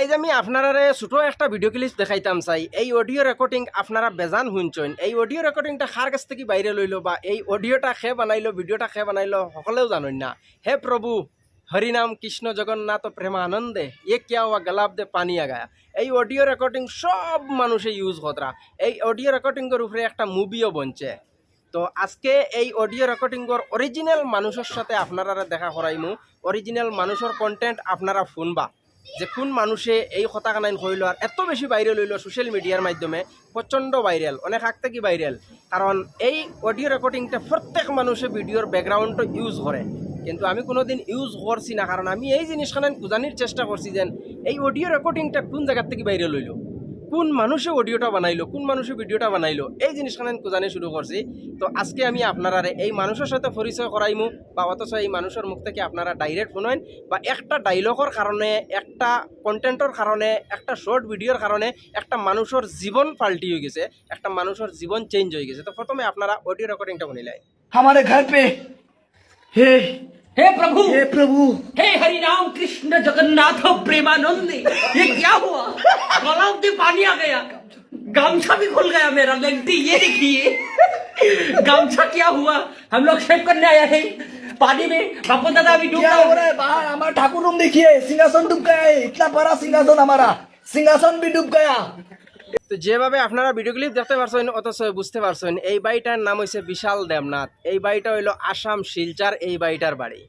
আইজ আমি আপনারা ছোট একটা ভিডিও ক্লিপ দেখাইতাম চাই। এই অডিও রেকর্ডিং আপনারা বেজান শুনছেন এই অডিও রেকর্ডিংটা খার কাছ থেকে বাইরে লইলো বা এই অডিওটা খে বানাইলো ভিডিওটা খে বানাইলো, সকলেও জানেন না। হে প্রভু, হরিনাম কৃষ্ণ জগন্নাথ প্রেমানন্দে, এ কিয়া হওয়া দে পানি আগায়া এই অডিও রেকর্ডিং সব মানুষে ইউজ কতরা। এই অডিও রেকর্ডিংয়ের উপরে একটা মুভিও বনছে। তো আজকে এই অডিও রেকর্ডিংয়ের অরিজিনাল মানুষের সাথে আপনারা দেখা করাইমু। অরিজিনাল মানুষের কন্টেন্ট আপনারা শুনবা। যে কোন মানুষে এই কথা কানাইন হইল আর এত বেশি ভাইরাল হইল সোশ্যাল মিডিয়ার মাধ্যমে প্রচণ্ড ভাইরাল অনেক আগ থেকে ভাইরাল কারণ এই অডিও রেকর্ডিংটা প্রত্যেক মানুষে ভিডিওর ব্যাকগ্রাউন্ড ইউজ করে কিন্তু আমি কোনোদিন ইউজ করছি না কারণ আমি এই জিনিসখান বুঝানির চেষ্টা করছি যে এই অডিও রেকর্ডিংটা কোন জায়গার থেকে ভাইরাল হইল কোন মানুষে অডিওটা বানাইলো, কোন মানুষে ভিডিওটা বানাইলো, এই জিনিসখানে জানি শুরু করছি। তো আজকে আমি আপনারা এই মানুষের সাথে পরিচয় করাইমু বা অথচ এই মানুষের মুখ থেকে আপনারা ডাইরেক্ট শুনেন বা একটা ডাইলগর কারণে, একটা কন্টেন্টর কারণে, একটা শর্ট ভিডিওর কারণে একটা মানুষের জীবন পাল্টি হয়ে গেছে, একটা মানুষের জীবন চেঞ্জ হয়ে গেছে। তো প্রথমে আপনারা অডিও রেকর্ডিংটা শুনিলাই আমার ঘর পে, হে हे प्रभु! हे प्रभु! हे हरि राम कृष्ण जगन्नाथ प्रेमानंद ये क्या हुआ? गलाव से पानी आ गया। गामछा भी खुल गया मेरा लेंटी ये देखिए। गामछा क्या हुआ? हम लोग शेव करने आया है। पानी में बापू दादा अभी डूब हो रहा है बाहर हमारा ठाकुर रूम देखिए सिंहासन डूब गया है इतना बड़ा सिंहासन हमारा। सिंहासन भी डूब गया। তো যেভাবে আপনারা ভিডিও ক্লিপ দেখতে পারছেন, অথচ বুঝতে পারছেন, এই বাড়িটার নাম হয়েছে বিশাল দেবনাথ। এই বাড়িটা হইল আসাম শিলচার, এই বাড়িটার বাড়ি।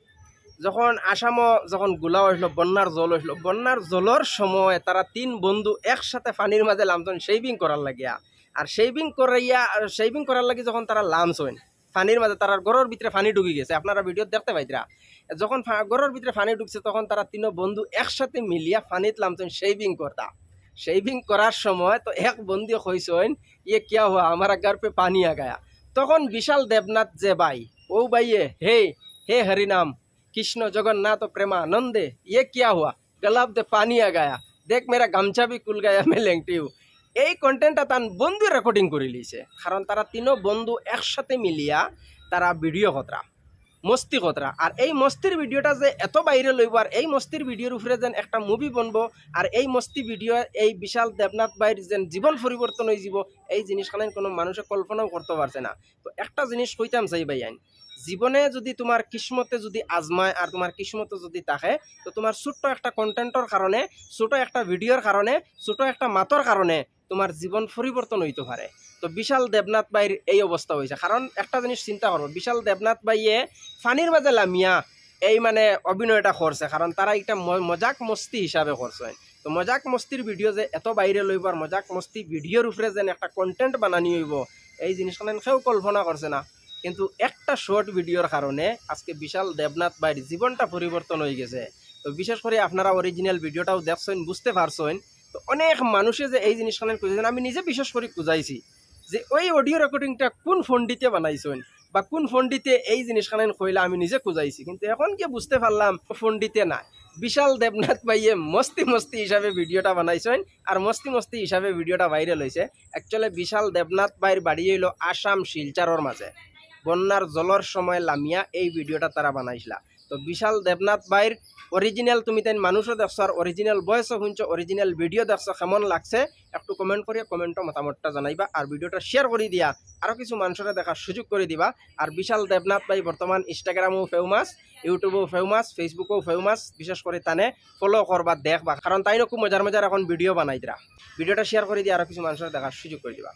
যখন আসামও যখনগুলা হইল, বন্যার জল হইল, বন্যার জলের সময় তারা তিন বন্ধু একসাথে পানির মাঝে লামছেন শেভিং করার লাগিয়া। আর শেভিং করাইয়া, আর শেভিং করার লাগি যখন তারা লামছেন পানির মাঝে তারা গরুর ভিতরে পানি ঢুকে গেছে। আপনারা ভিডিও দেখতে পাইতরা। যখন গরুর ভিতরে পানি ঢুকছে, তখন তারা তিন বন্ধু একসাথে মিলিয়া পানিত লামছেন শেভিং করতা। শেভিং করার সময় তো এক বন্ধু কইসেন ইয়ে কিয়া হুয়া, আমার ঘর পে পানি আ গায়া তখন বিশাল দেবনাথ যে ভাই, ও ভাইয়ে, হে হে হরিনাম, কৃষ্ণ জগন্নাথ প্রেমানন্দে ইয়ে কিয়া হুয়া গলাব দে পানি আ গায়া দেখ মেরা গামছা বি কুল গায়া মে লেংটিও এই কন্টেন্টটা তান বন্ধু রেকর্ডিং করে লিছে কারণ তারা তিনো বন্ধু একসাথে মিলিয়া তারা ভিডিও কতরা মস্তি কতরা। আর এই মস্তির ভিডিওটা যে এত বাইরে লইব, আর এই মস্তির ভিডিওর উপরে যেন একটা মুভি বনব, আর এই মস্তি ভিডিও, এই বিশাল দেবনাথ ভাইয়ের যেন জীবন পরিবর্তন হয়ে যাব, এই জিনিসখানে কোনো মানুষে কল্পনাও করতে পারছে না। তো একটা জিনিস কইতাম চাই ভাই আইন, জীবনে যদি তোমার কিসমতে যদি আজমায় আর তোমার কিসমতে যদি থাকে তো তোমার ছোট্ট একটা কন্টেন্টর কারণে ছোট একটা ভিডিওর কারণে ছোট একটা মাতর কারণে তোমার জীবন পরিবর্তন হইতে পারে। তো বিশাল দেবনাথ ভাইয়ের এই অবস্থা হয়েছে। কারণ একটা জিনিস চিন্তা করব বিশাল দেবনাথ ভাইয়ে ফানির মাঝে লামিয়া এই মানে অভিনয়টা করছে। কারণ তারা একটা মজাক মস্তি হিসাবে করছে। তো মজাক মস্তির ভিডিও যে এত বাইরে লইব আর মজাক মস্তি ভিডিওর উপরে যেন একটা কন্টেন্ট বানানি হইব, এই জিনিসখান কেউ কল্পনা করছে না। কিন্তু একটা শর্ট ভিডিওর কারণে আজকে বিশাল দেবনাথ ভাইয়ের জীবনটা পরিবর্তন হয়ে গেছে। তো বিশেষ করে আপনারা অরিজিনাল ভিডিওটাও দেখছেন, বুঝতে পারছেন। তো অনেক মানুষে যে এই জিনিসখান খুঁজেছেন আমি নিজে বিশেষ করে খুঁজাইছি। যে ওই অডিও রেকর্ডিংটা কোন ফোনটিতে বানাইছেন বা কোন ফোনটিতে এই জিনিসখান কইলা আমি নিজে খুঁজাইছি? কিন্তু এখন কি বুঝতে পারলাম ফোনটিতে না বিশাল দেবনাথ ভাইয়ে মস্তি মস্তি হিসাবে ভিডিওটা বানাইছেন আর মস্তি মস্তি হিসাবে ভিডিওটা ভাইরাল হয়েছে অ্যাকচুয়ালি বিশাল দেবনাথ ভাইয়ের বাড়ি হইল আসাম শিলচারর মাঝে। বন্যার জলের সময় লামিয়া এই ভিডিওটা তারা বানাইছিলা। তো বিশাল দেবনাথ ভাইয়ের অরিজিনাল তুমি তাই মানুষও দেখছ আর অরিজিনাল বয়সও শুনছো অরিজিনাল ভিডিও দেখছ, কেমন লাগছে একটু কমেন্ট করে কমেন্টও মতামতটা জানাইবা আর ভিডিওটা শেয়ার করে দিয়া আরও কিছু মানুষের দেখার সুযোগ করে দিবা। আর বিশাল দেবনাথ ভাই বর্তমান ইনস্টাগ্রামও ফেমাস ইউটিউবেও ফেমাস ফেসবুকেও ফেমাস বিশেষ করে তানে ফলো করবা দেখবা। কারণ তাই খুব মজার মজার এখন ভিডিও বানাই দিরা ভিডিওটা শেয়ার করে দিয়ে আরও কিছু মানুষের দেখার সুযোগ করে দিবা।